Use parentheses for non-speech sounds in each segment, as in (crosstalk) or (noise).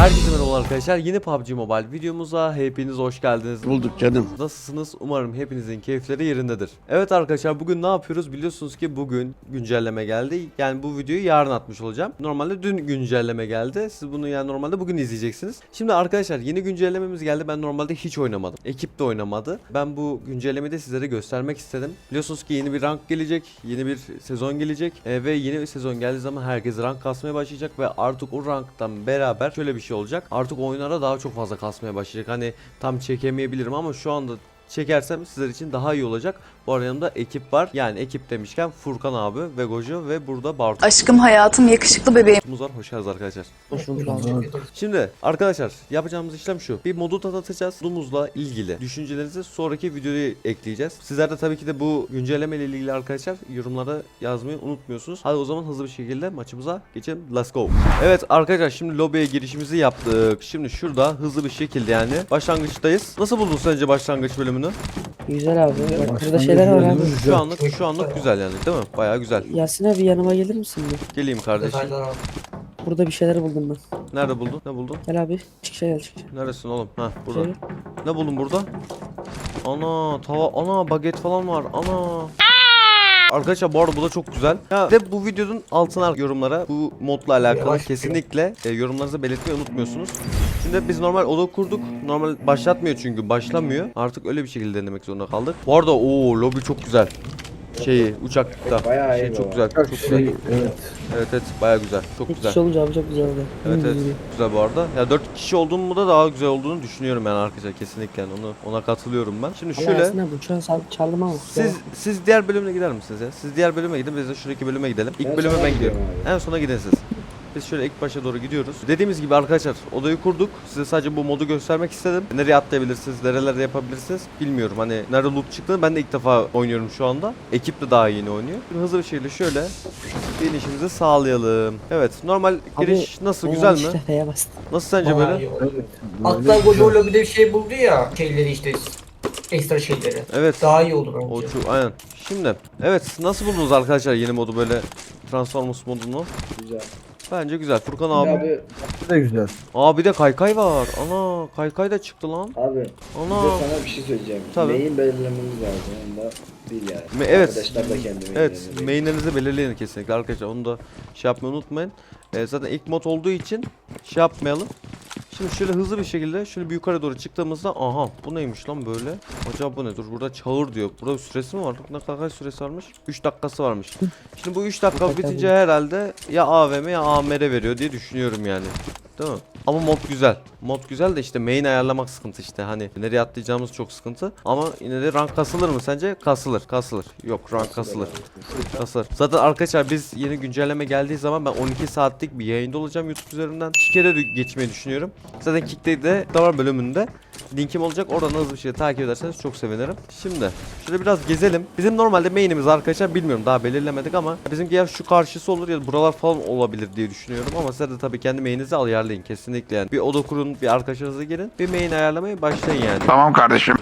Herkese arkadaşlar. Yeni PUBG Mobile videomuza hepiniz hoş geldiniz. Bulduk canım. Nasılsınız? Umarım hepinizin keyifleri yerindedir. Evet arkadaşlar bugün ne yapıyoruz? Biliyorsunuz ki bugün güncelleme geldi. Yani bu videoyu yarın atmış olacağım. Normalde dün güncelleme geldi. Siz bunu yani normalde bugün izleyeceksiniz. Şimdi arkadaşlar yeni güncellememiz geldi. Ben normalde hiç oynamadım. Ekip de oynamadı. Ben bu güncellemeyi de sizlere göstermek istedim. Biliyorsunuz ki yeni bir rank gelecek. Yeni bir sezon gelecek. Ee, ve yeni bir sezon geldiği zaman herkes rank kasmaya başlayacak ve artık o ranktan beraber şöyle bir şey olacak. Artık oyunlara daha çok fazla kasmaya başlayacak. Hani tam çekemeyebilirim ama şu anda çekersem sizler için daha iyi olacak. Bu arada yanımda ekip var. Yani ekip demişken Furkan abi, Vegojo ve burada Bartu. Aşkım hayatım yakışıklı bebeğim. var. Hoş geldiniz arkadaşlar. Hoş bulduk. Şimdi arkadaşlar yapacağımız işlem şu. Bir modu tanıtacağız. Modumuzla ilgili düşüncelerinizi sonraki videoya ekleyeceğiz. Sizler de tabii ki de bu güncelleme ile ilgili arkadaşlar yorumlara yazmayı unutmuyorsunuz. Hadi o zaman hızlı bir şekilde maçımıza geçelim. Let's go. Evet arkadaşlar şimdi lobiye girişimizi yaptık. Şimdi şurada hızlı bir şekilde yani başlangıçtayız. Nasıl buldun sence başlangıç bölümünü? Güzel abi. Bak burada şeyler var abi. Şu anlık şu anlık güzel yani değil mi? Bayağı güzel. Yasin abi yanıma gelir misin bir? Geleyim kardeşim. Burada bir şeyler buldum ben. Nerede buldun? Ne buldun? Gel abi. Çıkışa gel çıkışa. Neresin oğlum? Ha burada. Şöyle. Ne buldun burada? Ana tava ana baget falan var. Ana. Arkadaşlar bu arada bu da çok güzel. Ya de bu videonun altına yorumlara bu modla alakalı Yavaş kesinlikle e, yorumlarınızı belirtmeyi unutmuyorsunuz. Şimdi biz normal oda kurduk. Normal başlatmıyor çünkü başlamıyor. Artık öyle bir şekilde denemek zorunda kaldık. Bu arada o lobi çok güzel. Şeyi uçakta. Bayağı şey çok bu. güzel. Çok güzel. evet. Evet evet bayağı güzel. Çok Bir güzel. kişi olunca abi çok güzel oldu. Evet evet güzel bu arada. Ya 4 kişi olduğum da daha güzel olduğunu düşünüyorum yani arkadaşlar kesinlikle yani onu ona katılıyorum ben. Şimdi şöyle Yasin abi uçağı sal- çaldım ama. siz siz diğer bölümüne gider misiniz ya? Siz diğer bölüme gidin biz de şuradaki bölüme gidelim. İlk Ben bölüme ben gidiyorum. gidiyorum abi. En sona gidin siz. Biz şöyle ilk başa doğru gidiyoruz. Dediğimiz gibi arkadaşlar odayı kurduk. Size sadece bu modu göstermek istedim. Nereye atlayabilirsiniz, nerelerde yapabilirsiniz bilmiyorum. Hani nerede loot çıktığını ben de ilk defa oynuyorum şu anda. Ekip de daha yeni oynuyor. Şimdi hızlı bir şekilde şöyle inişimizi sağlayalım. Evet normal Abi, giriş nasıl güzel mi? işte bastım. Nasıl sence Bayağı böyle? iyi oldu. Hatta bir şey buldu ya şeyleri işte ekstra şeyleri. Evet. Daha iyi olur O bence. çok aynen. Şimdi evet nasıl buldunuz arkadaşlar yeni modu böyle Transformers modunu? Güzel. Bence güzel. Furkan Abi, abi. abi, de güzel. Aa bir de kaykay var. Ana kaykay da çıktı lan. Abi bir de Ana. sana bir şey söyleyeceğim. Tabii. Neyin belirlememiz lazım onda değil yani. Me- evet. Arkadaşlar da kendi Evet mainlerini mainlerinizi belirleyin kesinlikle arkadaşlar. Onu da şey yapmayı unutmayın. Ee, zaten ilk mod olduğu için şey yapmayalım. Şimdi şöyle hızlı bir şekilde şöyle bir yukarı doğru çıktığımızda aha bu neymiş lan böyle? Acaba bu ne? Dur burada çağır diyor. Burada bir süresi mi var? Ne kadar süresi varmış? 3 dakikası varmış. Şimdi bu 3 dakika bitince herhalde ya AVM ya AMR veriyor diye düşünüyorum yani. Değil mi? Ama mod güzel. Mod güzel de işte main ayarlamak sıkıntı işte. Hani nereye atlayacağımız çok sıkıntı. Ama yine de rank kasılır mı sence? Kasılır. Kasılır. Yok rank kasılır. Kasılır. Zaten arkadaşlar biz yeni güncelleme geldiği zaman ben 12 saatlik bir yayında olacağım YouTube üzerinden. Kick'e de geçmeyi düşünüyorum. Zaten Kick'te de var bölümünde. Linkim olacak. Oradan hızlı bir şekilde takip ederseniz çok sevinirim. Şimdi şöyle biraz gezelim. Bizim normalde main'imiz arkadaşlar bilmiyorum daha belirlemedik ama bizimki ya şu karşısı olur ya buralar falan olabilir diye düşünüyorum ama size de tabii kendi main'inizi ayarlayın kesinlikle yani. Bir oda kurun, bir arkadaşınızla gelin. Bir main ayarlamaya başlayın yani. Tamam kardeşim.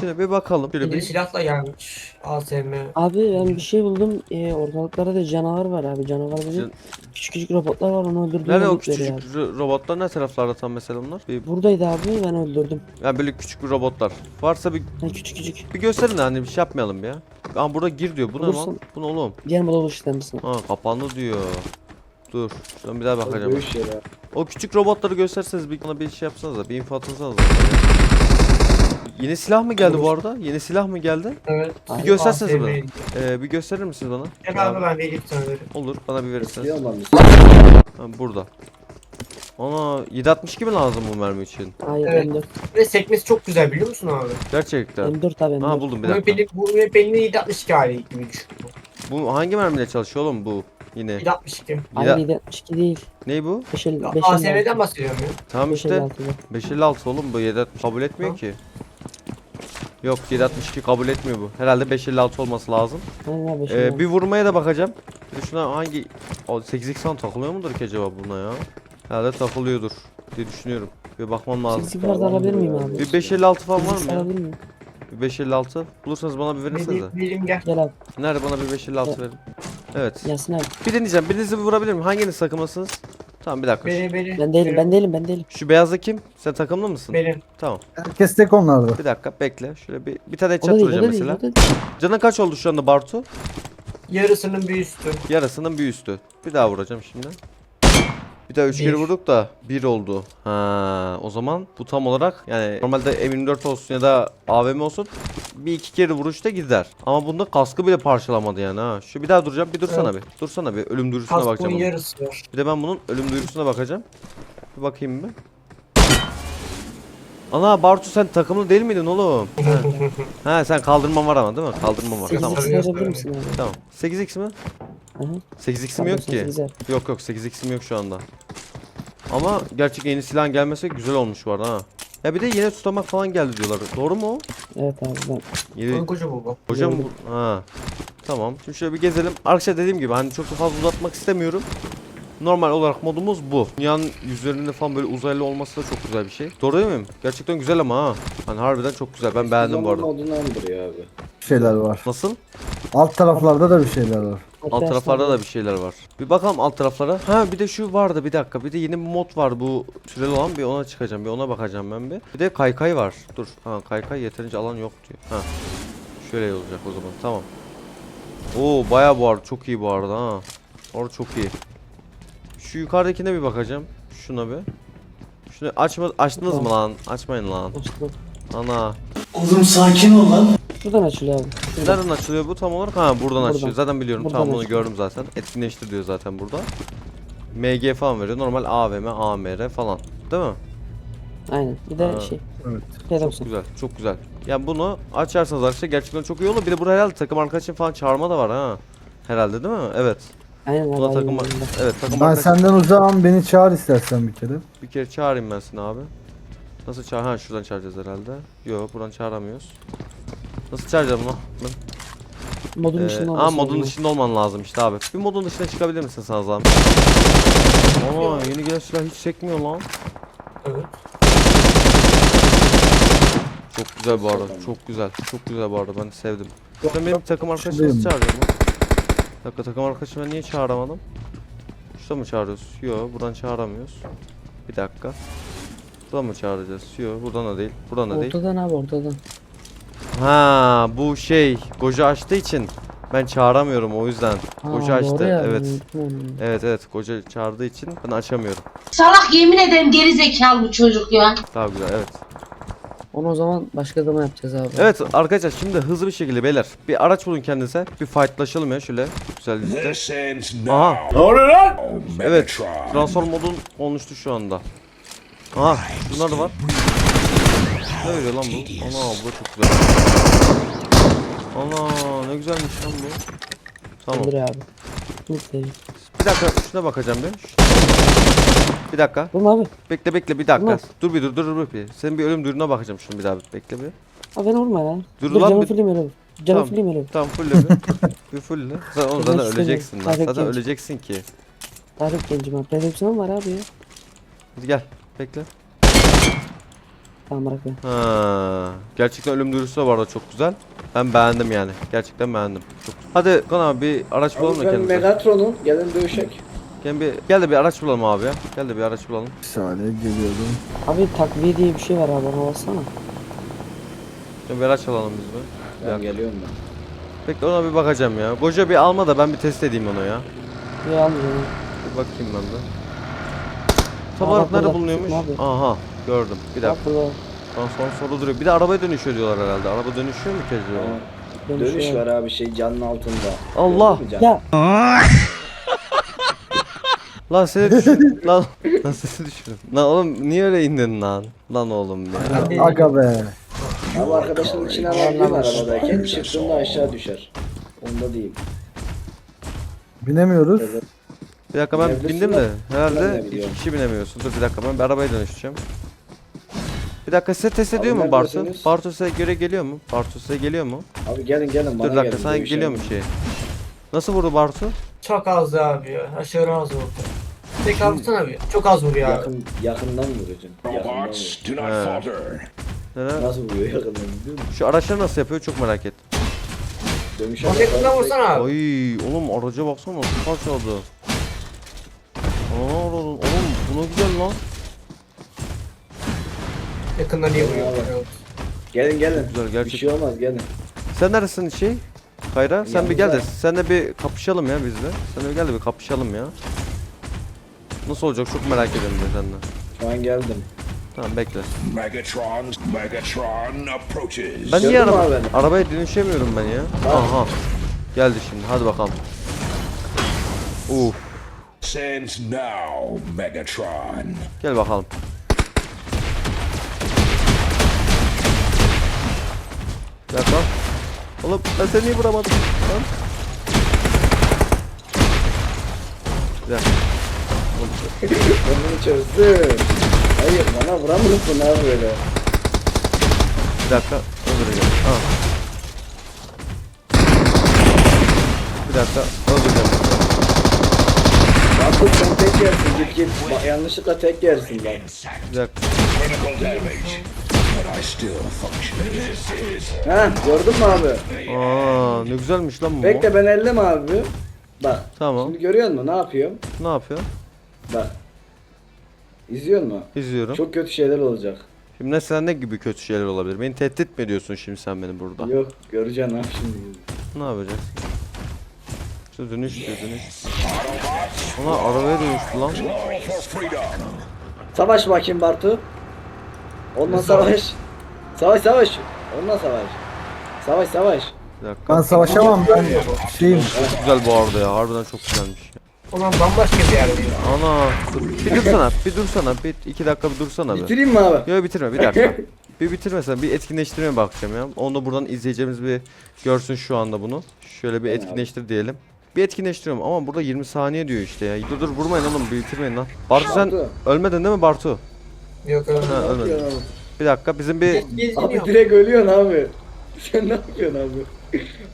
Şimdi bir bakalım. Şöyle bir silahla gelmiş. ASM. Abi ben bir şey buldum. Ee, ortalıklarda da canavar var abi. Canavar Can- dedi. Küçük küçük robotlar var onu öldürdüm. Nerede o abi. ro- robotlar ne taraflarda tam mesela onlar? Bir, Buradaydı abi ben öldürdüm. yani böyle küçük bir robotlar. Varsa bir, Ha, küçük küçük. bir gösterin de hani bir şey yapmayalım ya. Aa burada gir diyor. Bu ne lan? Olursun. Bu ne oğlum? Diğer moda oluştu misin? Ha kapandı diyor. Dur. Şuradan bir daha bakacağım. Dövüş yeri. O küçük robotları gösterseniz bir bana bir şey yapsanız da bir info atsanız Yeni silah mı geldi bu arada? Yeni silah mı geldi? Evet. Bir göstersenize ASM. bana. Ee, bir gösterir misiniz bana? Gel abi ben vereyim sana böyle. Olur bana bir verirseniz. Ha, burada. Ana 762 mi lazım bu mermi için? Hayır Evet. M4. Ve sekmesi çok güzel biliyor musun abi? Gerçekten. M4 abi M4. Ha buldum bir Bu dakika. MP'nin bu MP'nin 762 hali gibi düşün. Bu hangi mermiyle çalışıyor oğlum bu? Yine. 762. Ya- Hayır 762 değil. Ne bu? 550 Ya, 556. ASM'den bahsediyorum ya. Tamam işte 556'da. 556 oğlum bu 760 kabul etmiyor ki. Yok 762 kabul etmiyor bu. Herhalde 556 olması lazım. Ee, 556. bir vurmaya da bakacağım. Bir de şuna hangi o 8x takılıyor mudur ki acaba buna ya? Herhalde takılıyordur diye düşünüyorum. Bir bakmam lazım. Çizgi vardı alabilir miyim abi? Bir 556 falan var mı ya? alabilir miyim? Bir 556. Bulursanız bana bir verirsenize. Vereyim, vereyim gel. Gel abi. Nerede bana bir 556 verin. Evet. Yasin abi. Bir deneyeceğim. Birinizi bir vurabilir miyim? Hanginiz takımlısınız? Tamam bir dakika. Beni beni. Ben değilim ben değilim ben değilim. Şu beyazda kim? Sen takımlı mısın? Benim. Tamam. Herkes tek onlarda. Bir dakika bekle. Şöyle bir bir tane O da chat değil o vuracağım değil mesela. o da değil. Canın kaç oldu şu anda Bartu? Yarısının bir üstü. Yarısının bir üstü. Bir daha vuracağım şimdi. Bir daha 3 Bir. kere vurduk da 1 oldu. Ha, o zaman bu tam olarak yani normalde M24 olsun ya da AVM olsun bir iki kere vuruşta gider. Ama bunda kaskı bile parçalamadı yani ha. Şu bir daha duracağım. Bir dursana bir. Dursana bir. Ölüm duyurusuna Kaskın bakacağım. bunun. yarısı var. Bir de ben bunun ölüm duyurusuna bakacağım. Bir bakayım bir. Ana Bartu sen takımlı değil miydin oğlum? (laughs) Ha, ha sen kaldırman var ama değil mi? Kaldırman var. Tamam. verebilir misin abi? Tamam. 8x mi? Hı hı. 8x'im yok ki. Yok yok 8x'im yok şu anda. Ama gerçek yeni silahın gelmesi güzel olmuş var ha. Ya bir de yeni tutamak falan geldi diyorlar. Doğru mu o? Evet abi ben. Yeni... Bu bu. Hocam bu... Ha. Tamam. Şimdi şöyle bir gezelim. Arkadaşlar dediğim gibi hani çok da fazla uzatmak istemiyorum. Normal olarak modumuz bu. Dünyanın yüzlerinde falan böyle uzaylı olması da çok güzel bir şey. Doğru değil miyim? Gerçekten güzel ama ha. Hani harbiden çok güzel. Ben beğendim bu arada. Modunu andırıyor abi. Bir şeyler var. Nasıl? Alt taraflarda da bir şeyler var. Alt taraflarda da bir şeyler var. Bir bakalım alt taraflara. Ha bir de şu vardı bir dakika. Bir de yeni bir mod var bu süreli olan. Bir ona çıkacağım. Bir ona bakacağım ben bir. Bir de kaykay var. Dur. Ha kaykay yeterince alan yok diyor. Ha. Şöyle olacak o zaman. Tamam. Oo bayağı bu arada. Çok iyi bu arada ha. Orada çok iyi. Şu yukarıdakine bir bakacağım. Şuna bir. Şunu açma açtınız mı lan? Açmayın lan. Açtım. Ana. Şuradan açılıyor abi. Şuradan. Nereden açılıyor bu tam olarak? Ha buradan, Buradan. açılıyor. Zaten biliyorum. Buradan tamam bunu açılıyor. gördüm zaten. Etkinleştir diyor zaten burada. MG falan veriyor. Normal AVM, AMR falan. Değil mi? Aynen. Bir de Ha. şey. Evet. Çok P90. güzel. Çok güzel. Yani bunu açarsanız arkadaşlar gerçekten çok iyi olur. Bir de buraya herhalde takım arkadaşın falan çağırma da var ha. Herhalde değil mi? Evet. Aynen abi. Buna takım. Evet takım Ben arkadaş senden uzağım beni çağır istersen bir kere. bir kere çağırayım ben seni abi. Nasıl çağır? Ha şuradan çağıracağız herhalde. Yok buradan çağıramıyoruz. Nasıl çağıracağım lan? Ben- Modun Ee, dışında aa olması modun lazım. dışında olman lazım işte abi. Bir modun dışına çıkabilir misin sana zahmet? Aa yeni gelen silah hiç sekmiyor lan. Evet. Çok güzel bu arada. Çok güzel. Çok güzel bu arada. Ben sevdim. Sen benim takım arkadaşımı Şuradayım. nasıl çağırıyorsun lan? Bir dakika takım arkadaşımı ben niye çağıramadım? Şurada mı çağırıyoruz? Yok buradan çağıramıyoruz. Bir dakika. Buradan mı çağıracağız? Yok buradan da değil. Buradan da değil. Ortadan abi ortadan. Ha bu şey Goja açtığı için ben çağıramıyorum o yüzden. Ha, doğru açtı. ya, Evet. unuttum. Evet evet Goja çağırdığı için ben açamıyorum. Salak yemin ederim geri zekalı bu çocuk ya. Daha güzel evet. Onu o zaman başka zaman yapacağız abi. Evet arkadaşlar şimdi hızlı bir şekilde beyler bir araç bulun kendinize. Bir fightlaşalım ya şöyle güzel bir This ends now. Aha evet transform modun olmuştu şu anda. Aha bunlar da var. Ne veriyor lan bu? Ana bu da çok güzel. Ana ne güzelmiş lan bu. Tamam. Öldür abi. Bir dakika şuna bakacağım bir. Bir dakika. Dur abi. Bekle bekle bir dakika. Olmaz. Dur bir dur dur dur bir. Senin bir ölüm duruna bakacağım şunu bir daha bir bekle bir. Abi vurma ya. Dur Dur, lan bir- fulleyim öyle. Canımı fulleyim öyle. Tamam fulle (laughs) bir. bir fulle. Sen onu Ben zaten öleceksin lan. Zaten genç. öleceksin ki. Tarık gencim abi. Percepsiyon var abi ya. Hadi gel. Bekle. Tamam bırak beni. Ha, gerçekten ölüm duyurusu da bu arada çok güzel. Ben beğendim yani. Gerçekten beğendim. Çok. Hadi Kan abi bir araç bulalım da ben kendimize. Megatron'um. Gelin dövüşek. Gel, bir, gel de bir araç bulalım abi ya. Gel de bir araç bulalım. Bir saniye geliyorum. Abi takviye diye bir şey var abi ona bassana. Gel bir araç alalım biz. Bir Ben dakika. geliyorum ben. Bekle ona bir bakacağım ya. Goja bir alma da ben bir test edeyim onu ya. Bir almıyorum. Bir bakayım ben de. Tam Aa, olarak bak nerede burada, bulunuyormuş? Aha gördüm. Bir Bak dakika. burada Transform soru duruyor. Bir de arabaya dönüşüyor diyorlar herhalde. Araba dönüşüyor mu acaba? Aa, dönüş, Dönüş var abi şey canın altında. Allah! Gördün mü can? Ya Lan seni (laughs) düşün. lan lan seni düşün. Lan oğlum niye öyle indin lan? Lan oğlum ya. Aga be. Abi arkadaşının içine alabilirim arabadayken çıktığında aşağı düşer. Onda değil. Binemiyoruz. Bir dakika ben bindim de de ben herhalde de iki biliyorum. kişi binemiyorsun. Dur bir dakika ben bir arabaya dönüşeceğim. Bir dakika size test Abi ediyor mu Bartu? neredesiniz? Bartu size göre geliyor mu? Bartu size geliyor mu? Abi gelin gelin Dur bana bir dakika gelin. sana dövüşelim. geliyor mu şey? Nasıl vurdu Bartu? Çok azdı abi ya. Aşırı az vurdu. Tek alsana abi. Çok az vuruyor abi. Yakın, yakından vuracaksın. Yakından vur. Robots do not falter. Nere? Nasıl vuruyor yakından biliyor musun? Şu araçları nasıl yapıyor çok merak ettim. Dönüş Roketinden vursana abi. Ay oğlum araca baksana nasıl parçaladı. Aa oğlum oğlum Bu ne güzel lan. Yakından iyi vuruyor. Gelin gelin. Güzel, Bir gerçekten. şey olmaz gelin. Sen neresin şey? Kayra sen bir gel de Yanımda. sen de bir kapışalım ya bizle. Sen de bir gel de bir kapışalım ya. Nasıl olacak çok merak ediyorum ben senden. Şu an geldim. Tamam bekle. Megatron, Megatron approaches. Ben niye Gördün mü araba, abi? arabaya dönüşemiyorum ben ya? Aha. Geldi şimdi hadi bakalım. Uf Sends now, Megatron. gel bakalım. Gel lan. Oğlum ben seni niye vuramadım? Lan. Gel. Onu çözdüm. Hayır bana vuramıyorsun abi böyle. Bir dakika. Öldüreceğim. Ha. Bir dakika. Öldüreceğim. Bakın sen tek yersin git git. Bak, yanlışlıkla tek yersin bak. Bir dakika. Ha gördün mü abi? Aa ne güzelmiş lan bu. Bekle ben elleme abi. Bak. Tamam. Şimdi görüyor musun ne yapıyorum? Ne yapıyor? Bak. İzliyor musun? İzliyorum. Çok kötü şeyler olacak. Şimdi mesela ne gibi kötü şeyler olabilir? Beni tehdit mi ediyorsun şimdi sen beni burada? Yok göreceksin abi şimdi. Ne yapacağız? İşte dönüş dönüş. Ona arabaya dönüştü lan. Savaş bakayım Bartu. Ondan savaş. Savaş savaş. Ondan savaş. Savaş savaş. Bir dakika. Ben savaşamam ben şeyim. Çok güzel bu arada ya. Harbiden çok güzelmiş. ya. Ulan bambaşka bir yerde. Ana. Dur. Bir dursana. Bir dursana. Bir iki dakika bir dursana bir. Bitireyim mi abi? Yok bitirme bir dakika. (laughs) bir bitirmesen bir etkinleştirmeye bakacağım ya. Onu da buradan izleyeceğimiz bir görsün şu anda bunu. Şöyle bir etkinleştir diyelim. Bir etkinleştiriyorum ama burada 20 saniye diyor işte ya. Dur dur vurmayın oğlum bitirmeyin lan. Bartu sen Bartu. ölmedin değil mi Bartu? Yok öyle. Ha ölmedin. Bir dakika bizim bir Abi direkt ölüyorsun abi. Sen ne yapıyorsun abi?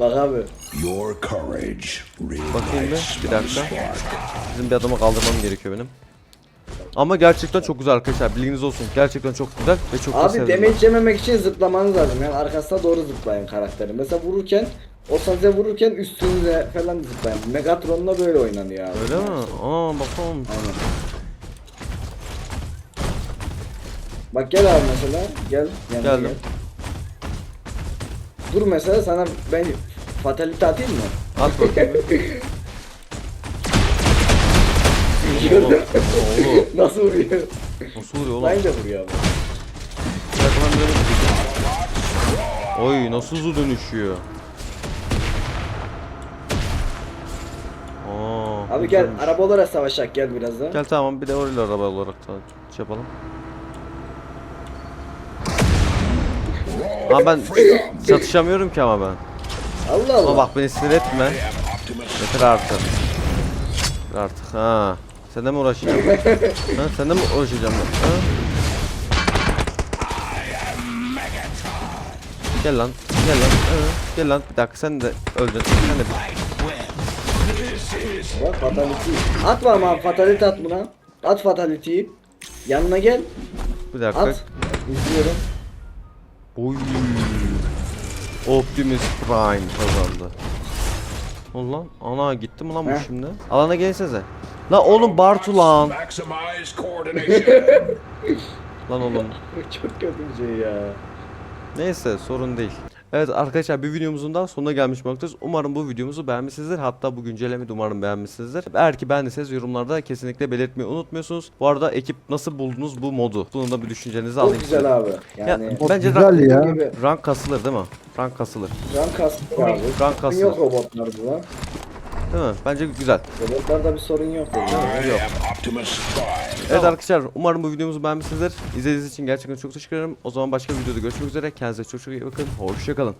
Bak abi. Your courage bakayım bir. Bir dakika. Bizim bir adamı kaldırmam gerekiyor benim. Ama gerçekten çok güzel arkadaşlar. Bilginiz olsun. Gerçekten çok güzel ve çok da Abi sevdim. ben. damage yememek için zıplamanız lazım. Yani arkasına doğru zıplayın karakterin. Mesela vururken o size vururken üstünüze falan zıplayın. Megatron'la böyle oynanıyor abi. Öyle mi? Aa bakalım. Aynen. Bak gel abi mesela. Gel. yanıma Geldim. Gel. Dur mesela sana ben fatalite atayım mı? At bakayım. Oğlum. (laughs) Nasıl vuruyor? Nasıl vuruyor oğlum? Bence vuruyor abi. Ben böyle Oy nasıl hızlı dönüşüyor. Aa, Abi gel güzelmiş. arabalara savaşak gel biraz da. Gel tamam bir de orayla araba olarak da şey yapalım. Ama ben çatışamıyorum ki ama ben. Allah Allah. Ama bak beni sinir etme. Yeter artık. Yeter artık ha. Sen de mi uğraşacağım? (laughs) ha, sen de mi uğraşacağım ben? Ha? Gel lan, gel lan, ha, gel lan. Bir dakika sen de öleceksin. Sen de bir... Bak fatality. At var mı abi fatality at buna. At fatality'yi. Yanına gel. Bir dakika. At. İzliyorum. Oy. Optimus Prime kazandı. Ulan ana gitti mi lan bu şimdi? Alana gelsene. La oğlum Bartu lan. (laughs) Lan oğlum. Çok kötü bir şey ya. Neyse sorun değil. Evet arkadaşlar bir videomuzun daha sonuna gelmiş bulunmaktayız. Umarım bu videomuzu beğenmişsinizdir. Hatta bu güncellemeyi de umarım beğenmişsinizdir. Eğer ki beğendiyseniz yorumlarda kesinlikle belirtmeyi unutmuyorsunuz. Bu arada ekip nasıl buldunuz bu modu? Bunu da bir düşüncenizi Çok alayım. güzel abi. Ya, Yani bence güzel rank, ya. gibi rank kasılır değil mi? Rank kasılır. can kastı abi. Rank kasılır. yok robotlar bu lan. Değil mi? Bence güzel. Robotlarda bir sorun yok. dedi. I am Optimus Prime. Evet arkadaşlar umarım bu videomuzu beğenmişsinizdir. İzlediğiniz için gerçekten çok teşekkür ederim. O zaman başka bir videoda görüşmek üzere. Kendinize çok çok iyi bakın. Hoşçakalın.